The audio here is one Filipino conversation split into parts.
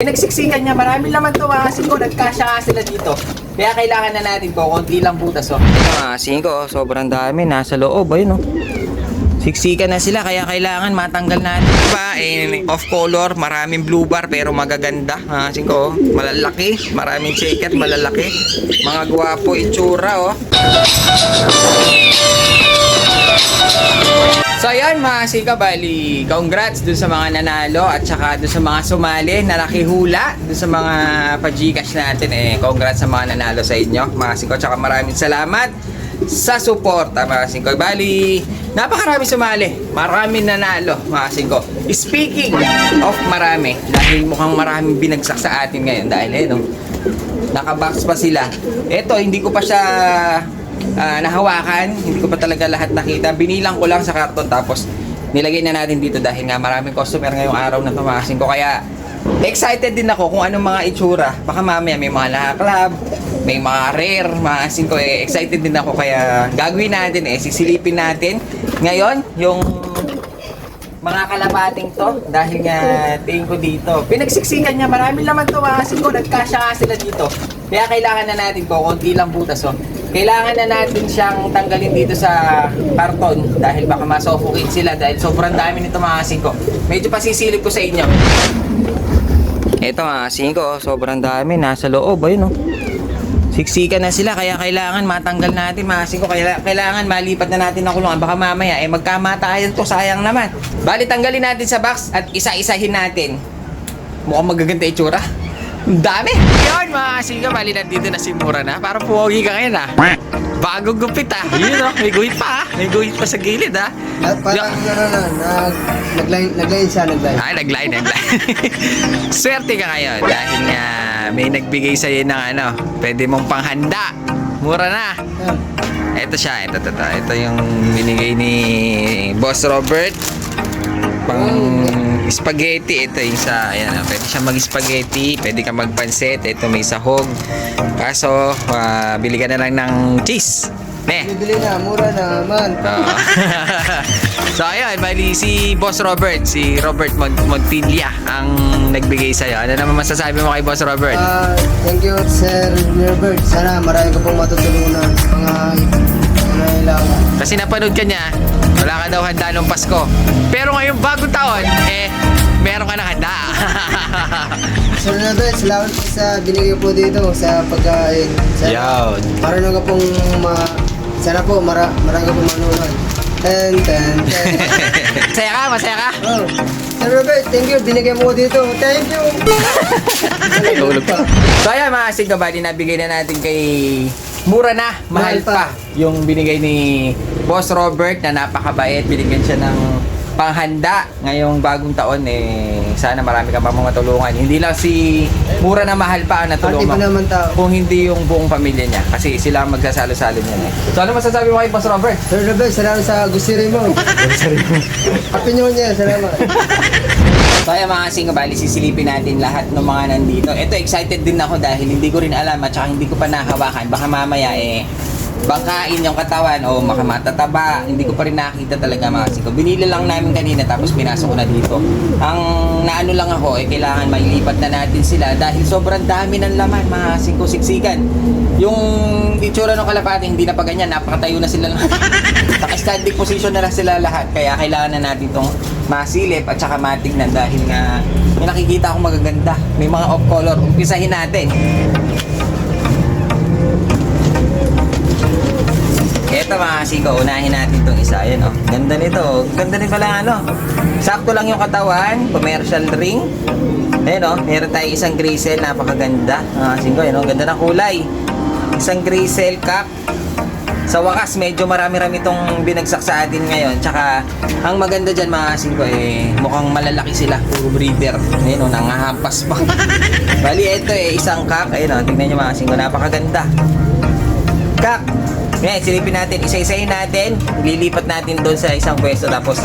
Pinagsiksikan niya, marami naman to mga kasi ko, nagkasya sila dito. Kaya kailangan na natin ko, konti lang butas oh. Ito mga singko, oh, sobrang dami, nasa loob, ayun oh. Siksikan na sila, kaya kailangan matanggal natin. Diba, eh, off color, maraming blue bar, pero magaganda. Mga singko, oh. malalaki, maraming checker, malalaki. Mga gwapo, itsura oh. So ayan mga sika, bali, congrats dun sa mga nanalo at saka dun sa mga sumali na nakihula dun sa mga pa-Gcash natin eh. Congrats sa mga nanalo sa inyo mga siko, tsaka maraming salamat sa support mga siko. Bali, napakarami sumali, maraming nanalo mga siko. Speaking of marami, dahil mukhang maraming binagsak sa atin ngayon dahil eh no, nakabox pa sila. Ito, hindi ko pa siya ah, nahawakan. Hindi ko pa talaga lahat nakita. Binilang ko lang sa karton tapos nilagay na natin dito dahil nga maraming customer ngayong araw na tumasin ko. Kaya excited din ako kung anong mga itsura. Baka mamaya may mga nakaklab, may mga rare, mga asin ko. Eh, excited din ako kaya gagawin natin eh. Sisilipin natin. Ngayon, yung mga kalabating to dahil nga tingin ko dito. Pinagsiksikan niya, marami naman to mga kasi ko, nagkasya sila dito. Kaya kailangan na natin ko, konti lang butas oh. Kailangan na natin siyang tanggalin dito sa karton dahil baka masuffocate sila dahil sobrang dami nito mga kasi ko. Medyo pasisilip ko sa inyo. Ito mga kasi ko, sobrang dami, nasa loob, ayun oh. Siksikan na sila kaya kailangan matanggal natin mga ko kaya kailangan malipat na natin ang kulungan. Baka mamaya eh magkamatayan to. Sayang naman. Bali tanggalin natin sa box at isa-isahin natin. Mukhang magaganda itsura. Dami. Yun mga kasika bali nandito na si Mura na. Parang puwagi ka ngayon ah. Bagong gupit ah. Yun oh. May guhit pa ah. May guhit pa sa gilid ah. At parang ano na, nag, nag-line, nag-line siya, nag-line. Ay, nag-line, nag-line. Swerte ka ngayon dahil nga may nagbigay sa'yo ng ano, pwede mong panghanda. Mura na. Ayan. Ito siya, ito, ito, ito. Ito yung binigay ni Boss Robert. Pang spaghetti. Ito yung sa, ayan, ah, pwede siya mag-spaghetti, pwede ka magpansit. Ito may sahog. Kaso, ah, bili ka na lang ng cheese. Ne. Bibili na, mura naman. Oo. so ayun, bali si Boss Robert, si Robert Mag Magtilia ang nagbigay sa'yo. Ano naman masasabi mo kay Boss Robert? Ah, thank you, Sir Robert. Sana marami ka pong matutulungan. Mga kailangan. Kasi napanood ka niya, wala ka daw handa nung Pasko. Pero ngayong bagong taon, eh, meron ka na handa. Sir Robert, salamat po sa binigay po dito sa pagkain. Yun. Marunong ka pong ma... Sana po, mara, marami pong manunan. Ten, ten, ten. masaya ka, masaya ka. oh. Sir Robert, thank you. Binigay mo ko dito. Thank you. Tulog pa. So ayan mga kasing kabady, nabigay na natin kay Mura na, mahal Mahal pa. pa. Yung binigay ni Boss Robert na napakabait, binigyan siya ng panghanda ngayong bagong taon eh sana marami ka pa mga matulungan. Hindi lang si Mura na mahal pa ang Pati natulungan. pa naman tao. Kung hindi yung buong pamilya niya kasi sila ang magsasalo-salo niyan eh. So ano masasabi mo kay Boss Robert? Sir Robert, salamat sa gusiri mo. Happy New Year, salamat. So ayan mga kasing kabali, sisilipin natin lahat ng mga nandito. Ito, excited din ako dahil hindi ko rin alam at saka hindi ko pa nahawakan. Baka mamaya eh, bangkain yung katawan o maka matataba. Hindi ko pa rin nakita talaga mga kasing ko. Binili lang namin kanina tapos pinasok ko na dito. Ang naano lang ako, eh, kailangan mailipat na natin sila dahil sobrang dami ng laman mga kasing ko siksikan. Yung itsura ng kalapate, hindi na pa ganyan. Napakatayo na sila. Naka-standing position na lang sila lahat. Kaya kailangan na natin itong masilip at saka matignan dahil nga may nakikita akong magaganda. May mga off color. Umpisahin natin. Eto mga kasiko, unahin natin itong isa. Ayan oh. Ganda nito. Ganda rin pala ano. Sakto lang yung katawan. Commercial ring. Ayan oh. Meron tayo isang grisel. Napakaganda. Mga kasiko, ayan oh. Ganda ng kulay. Isang grisel cap. Sa wakas, medyo marami-rami itong binagsak sa atin ngayon. Tsaka, ang maganda dyan mga kasing ko, eh, mukhang malalaki sila. Puro breeder. Ayun, oh, nangahampas pa. Bali, ito eh, isang kak. Ayun, oh, tingnan nyo mga kasing ko, napakaganda. Kak! Ngayon, silipin natin, isa-isahin natin. Lilipat natin doon sa isang pwesto. Tapos,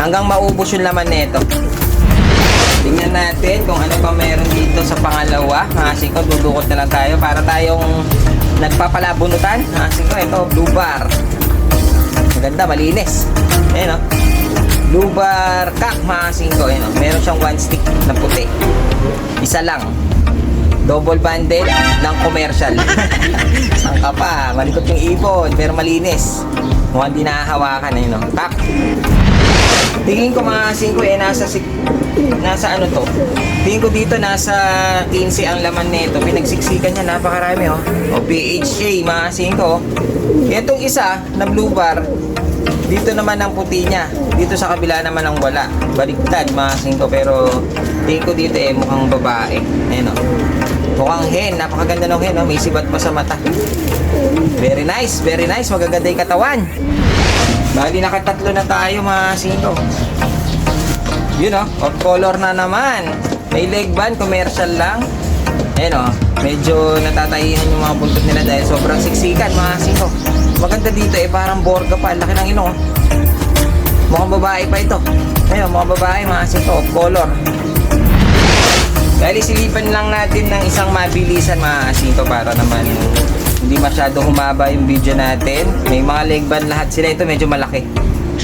hanggang maubos yung laman nito. Tingnan natin kung ano pa meron dito sa pangalawa. Kasi ko, dudukot na lang tayo para tayong nagpapalabunutan. Kasi ko, ito, blue bar. Maganda, malinis. Ayan o. Blue bar cock mga singko. Ayun, oh. Meron siyang one stick na puti. Isa lang. Double bundle ng commercial. Saan ka pa? Malikot yung ibon, pero malinis. Mukhang di nahahawakan. Ayun, oh. Cock. Tingin ko mga 5 eh, nasa, si- nasa ano to? Tingin ko dito nasa 15 ang laman nito. Pinagsiksikan niya, napakarami oh. O PHA mga 5 oh. Itong isa na blue bar, dito naman ang puti niya. Dito sa kabila naman ang wala. Baliktad mga 5 pero tingin ko dito eh mukhang babae. Ayun oh. Mukhang hen, napakaganda ng hen oh. May sibat pa sa mata. Very nice, very nice. Magaganda yung katawan. Bali, nakatatlo na tayo mga sino. Yun oh, off color na naman. May leg band, commercial lang. Ayun oh, medyo natatahihan yung mga buntot nila dahil sobrang siksikan mga sino. Maganda dito eh, parang borga pa. Laki ng ino oh. Mukhang babae pa ito. Ayun, mga babae mga sino, off color. Dahil isilipan lang natin ng isang mabilisan mga sito para naman hindi masyado humaba yung video natin. May mga leg band lahat sila. Ito medyo malaki.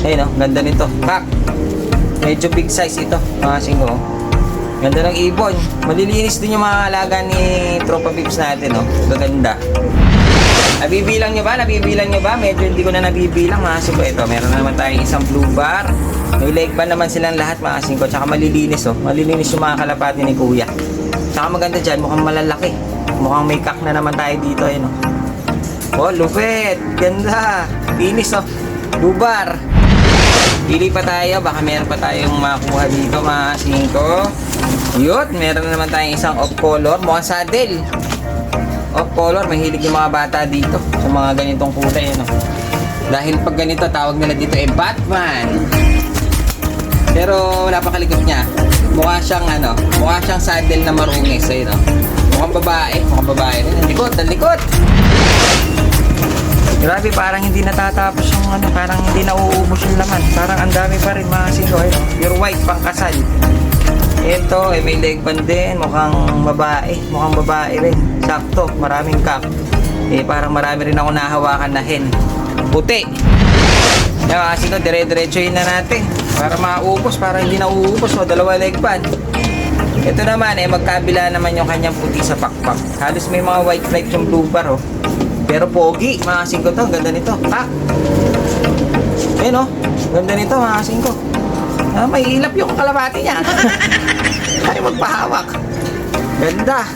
Ayun oh, ganda nito. Pak! Medyo big size ito mga singo. Ganda ng ibon. Malilinis din yung mga alaga ni Tropa Pips natin oh. Gaganda. Nabibilang nyo ba? Nabibilang nyo ba? Medyo hindi ko na nabibilang mga singko. Ito, meron na naman tayong isang blue bar. May leg band naman silang lahat mga singko. Tsaka malilinis oh. Malilinis yung mga kalapati ni Kuya. Tsaka maganda dyan, mukhang malalaki. Mukhang may kak na naman tayo dito. Ayun oh. Oh, lupet. Ganda. Linis oh. Blue bar. Pili pa tayo. Baka meron pa tayong makuha dito mga singko. Yun, meron na naman tayong isang off color. Mukhang saddle of color, mahilig yung mga bata dito sa mga ganitong kulay ano. Dahil pag ganito tawag nila dito eh Batman. Pero napakalikot niya. Mukha siyang ano, mukha siyang saddle na marungis ayun no. Mukhang babae, mukhang babae. Ang likot, ang likot. Grabe, parang hindi natatapos yung ano, parang hindi nauubos yung laman. Parang ang dami pa rin mga sino, ayun. no. Pure white pang kasal. Ito, eh, may leg band din. Mukhang babae. Mukhang babae rin. Sakto, maraming cup. Eh, parang marami rin ako nahawakan na hen. Puti. Yan, kasi ko, dire-diretso na natin. Para maubos, para hindi nauubos. O, dalawa leg band. Ito naman, eh, magkabila naman yung kanyang puti sa pakpak. Halos may mga white flight yung blue bar, oh. Pero pogi, mga singko to. Ganda nito. Ha? Ayun, oh. Ganda nito, mga singko. Ah, may ilap yung kalabati niya. Ay, magpahawak. Ganda.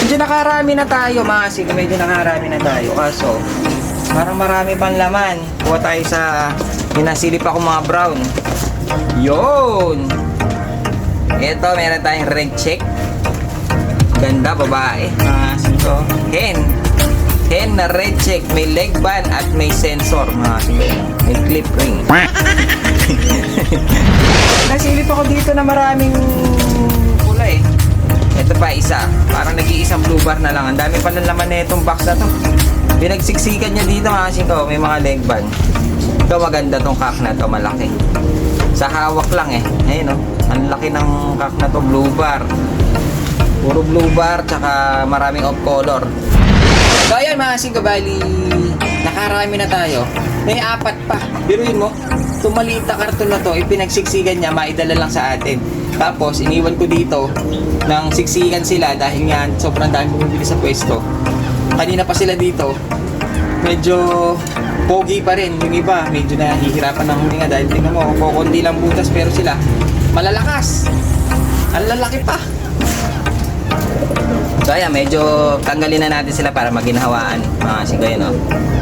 Medyo nakarami na tayo, mga singko. Medyo nakarami na tayo. Kaso, parang marami pang laman. Kuha tayo sa pinasilip ako mga brown. Yun! Ito, meron tayong red check. Ganda, babae. Mga singko. Hen. Na red check. May leg band at may sensor. Mga singko. May clip ring. Nasilip ako dito na maraming kulay. Ito pa isa. Parang nag-iisang blue bar na lang. Ang dami pa ng laman na itong box na to. Pinagsiksikan niya dito mga singko. May mga leg band. Ito maganda tong kak na to. Malaki. Sa hawak lang eh. Ayun oh. Ang laki ng kak na to. Blue bar. Puro blue bar. Tsaka maraming off color. So ayan mga singko. Bali, nakarami na tayo. May apat pa. Biruin mo. Itong maliit na karton na to, ipinagsiksikan niya, maidala lang sa atin. Tapos, iniwan ko dito nang siksikan sila dahil nga sobrang dami bumibili sa pwesto. Kanina pa sila dito, medyo pogi pa rin. Yung iba, medyo nahihirapan ng huminga dahil tingnan mo, kukundi lang butas pero sila malalakas. Ang lalaki pa. So ayan, medyo tanggalin na natin sila para maginhawaan. Mga sigoy, no?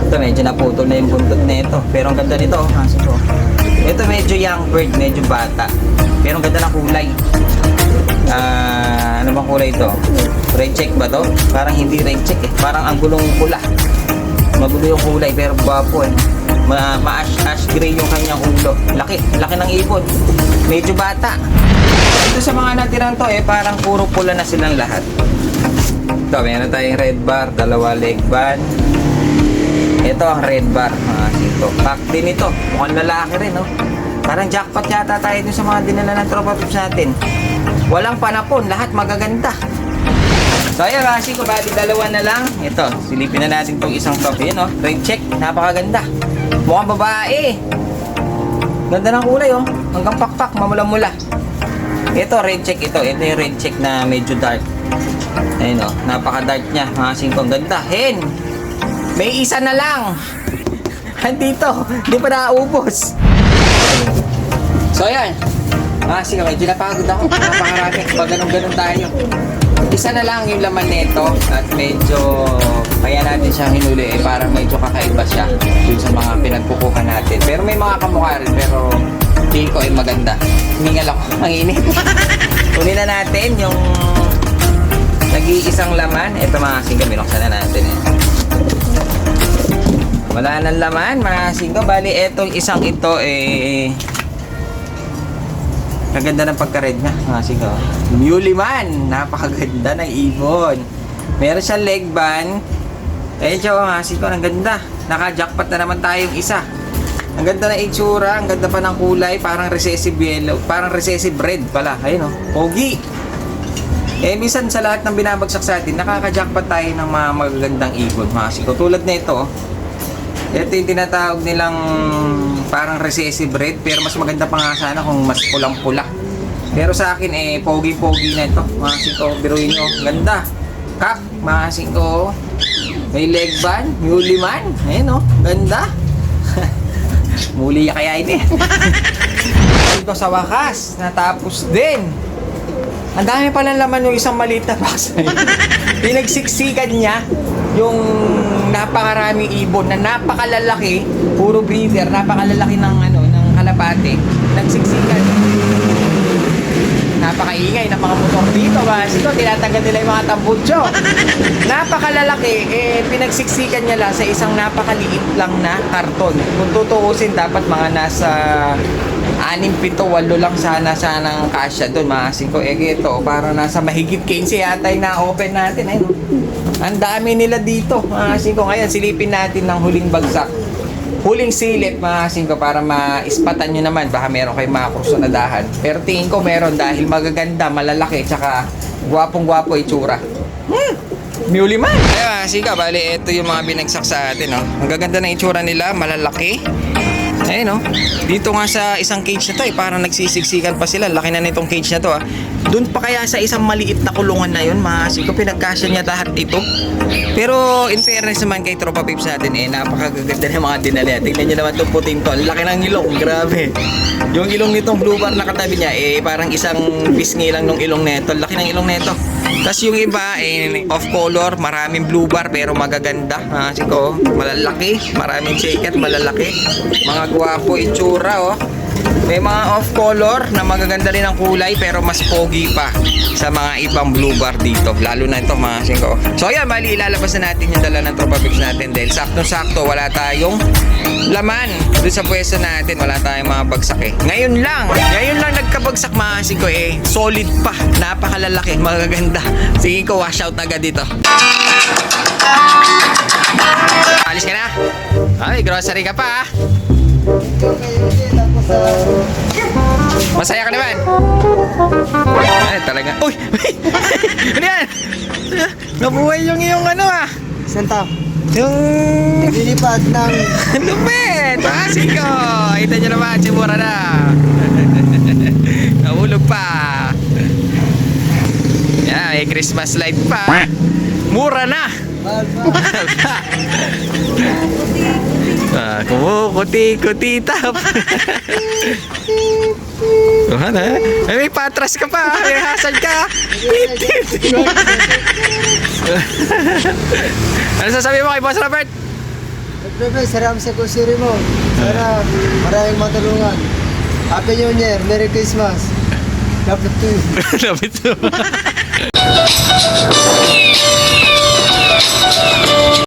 Ito, medyo naputol na yung buntot nito. Pero ang ganda nito, mga sigo. Ito medyo young bird, medyo bata. Pero ang ganda ng kulay. Ah, ano bang kulay ito? Red check ba to? Parang hindi red check eh. Parang ang gulong pula. Magulo yung kulay pero gwapo eh. Ma, ma ash, ash gray yung kanyang ulo. Laki, laki ng ibon. Medyo bata. Ito sa mga natirang to eh, parang puro pula na silang lahat. Ito, meron tayong red bar, dalawa leg band. Ito ang red bar, mga sito. Pack din ito. Mukhang lalaki rin, no? Parang jackpot yata tayo dun sa mga dinala ng tropa pips natin. Walang panapon, lahat magaganda. So ayan mga sito, bali dalawa na lang. Ito, silipin na natin tong isang top. Yun, no? Red check, napakaganda. Mukhang babae. Ganda ng kulay oh. Hanggang pakpak, mamula-mula. Ito, red check ito. Ito yung red check na medyo dark. Ayun oh, napaka-dark niya. Mga singkong ganda. Hen! May isa na lang! Andito, hindi pa nakaubos. So ayan. Ah, sige, medyo napagod ako. Napakarami. Pag ganun-ganun tayo. Isa na lang yung laman nito at medyo kaya natin siyang hinuli eh parang medyo kakaiba siya dun sa mga pinagkukuha natin. Pero may mga kamukha rin pero tingin ko ay maganda. Humingal ako. Ang init. Kunin na natin yung nag-iisang laman. Ito mga singga, binuksan na natin eh. Wala nang laman mga singga. Bali, etong isang ito eh Kaganda ng pagka-red niya, mga sigo. Muley man! Napakaganda ng ibon. Meron siyang leg band. Siya, mga sigo, ang ganda. Naka-jackpot na naman tayong isa. Ang ganda ng itsura, ang ganda pa ng kulay, parang recessive yellow, parang recessive red pala. Ayun oh, pogi. Eh, minsan sa lahat ng binabagsak sa atin, nakaka-jackpot tayo ng mga magagandang ibon, mga sigo. Tulad na ito, oh. Yung tinatawag nilang parang recessive red pero mas maganda pa nga sana kung mas pulang-pula. Pero sa akin eh pogi-pogi na ito. Mga singko, biruin nyo. Ganda. Kak, mga singko. May leg band, muli man. Ayun oh, ganda. Muli kaya ini. Ito sa wakas, natapos din. Ang dami pala laman yung isang maliit na box. Pinagsiksikan niya yung napakaraming ibon na napakalalaki, puro breeder, napakalalaki ng ano, ng kalapate. Nagsiksikan. Napakaingay ng mga motor dito kasi ito tinatanggal nila yung mga tambutso. Napakalalaki, eh pinagsiksikan niya lang sa isang napakaliit lang na karton. Kung tutuusin dapat mga nasa anim, pito, walo lang sana sana ang kasya doon mga singko. Eh ito, para nasa mahigit 15 yata na-open natin. Ayun. Ang dami nila dito mga singko. Ngayon, silipin natin ng huling bagsak. Huling silip mga singko para maispatan nyo naman. Baka meron kayong mga kursunadahan. Pero tingin ko meron dahil magaganda, malalaki, tsaka gwapong-gwapo itsura. Hmm! Muli man! Ayun, siga, bali, ito yung mga binagsak sa atin, no? Ang gaganda ng itsura nila, malalaki. Ayun, no? Dito nga sa isang cage na to, eh, parang nagsisiksikan pa sila. Laki na nitong cage na to, ah. Doon pa kaya sa isang maliit na kulungan na yun, mga siko, pinagkasya niya lahat ito. Pero, in fairness naman kay Tropa Pips natin, eh, napakagaganda ng mga dinala. Tingnan niyo naman itong puting to. Laki ng ilong, grabe. Yung ilong nitong blue bar na katabi niya, eh, parang isang pisngi lang ng ilong neto. Laki ng ilong neto. Tapos yung iba, eh, off color, maraming blue bar, pero magaganda. Ha, siko, malalaki, maraming shaker, malalaki. Mga gwapo itsura, oh. May mga off color na magaganda rin ang kulay pero mas pogi pa sa mga ibang blue bar dito. Lalo na ito mga singko. So ayan, bali ilalabas na natin yung dala ng Tropa Pips natin dahil sakto-sakto wala tayong laman doon sa pwesto natin. Wala tayong mga bagsak eh. Ngayon lang, ngayon lang nagkabagsak mga singko eh. Solid pa, napakalalaki, magaganda. Sige ko, wash out agad dito. Alis ka na? Ay, grocery ka pa ah. Masaya ka naman? Ay, talaga. Uy! ano yan? Nabuhay yung iyong ano ah. Santa. Yung... Lilipad ng... Lupit! Kasi ko! Ito nyo naman, simura na. Nahulog pa. Yan, may Christmas light pa. Mura na! Mahal pa. Ah, kumukuti-kuti tap. Oh, ano? Ay, may patras ka pa. May hazard ka. ano sasabi mo kay Boss Robert? Siyempre, sarap sa kusiri mo. Sana maraming matulungan. Happy New Year. Merry Christmas. Love to you. Lapit mo.